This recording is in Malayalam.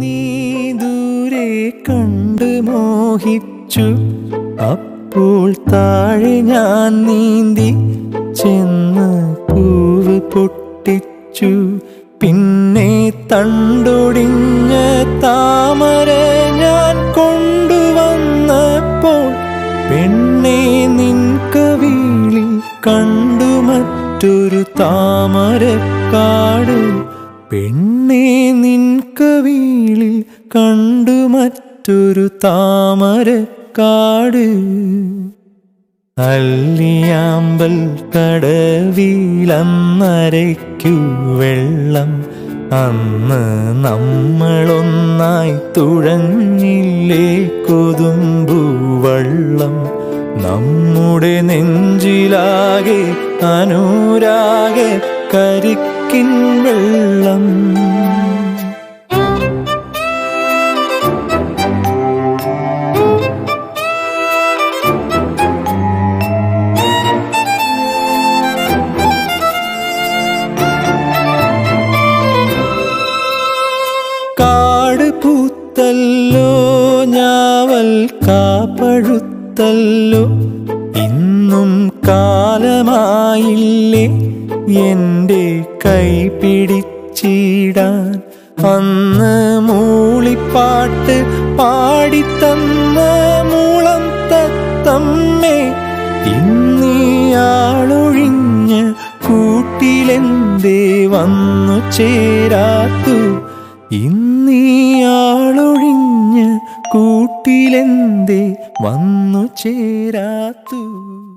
നീ ദൂരെ കണ്ട് മോഹിച്ചു. അപ്പോൾ താഴെ ഞാൻ നീന്തി ചെന്ന് പൂവ് പൊട്ടിച്ചു. പിന്നെ തണ്ടൊടിഞ്ഞ താമര ഞാൻ കൊണ്ടുവന്നപ്പോൾ പെണ്ണെ നിൻ കവിളിൽ കണ്ടു മറ്റൊരു താമരക്കാട്. പെണ്ണെ നിൻ കവിളിൽ കണ്ടു മറ്റൊരു താമരക്കാട്. അല്ലിയാമ്പൽ കടവിലന്നരയ്ക്കു വെള്ളം. അന്ന് നമ്മളൊന്നായി തുഴഞ്ഞില്ലേ കൊതുമ്പു വള്ളം. നമ്മുടെ നെഞ്ചിലാകെ അനുരാഗ കരിക്കിൻ വെള്ളം. പൂത്തല്ലോ ഇന്നും കാലമായില്ലേ? എന്റെ കൈ പിടിച്ചിടാൻ അന്ന് മൂളിപ്പാട്ട് പാടിത്തന്ന മൂളം തത്തമ്മേ ഇന്നിയാളൊഴിഞ്ഞ് കൂട്ടിലെന്തേ വന്നു ചേരാത്തു? ഇന്നിയാളൊഴിഞ്ഞ് കൂട്ടിലെന്തേ വന്നു ചേരാത്തു?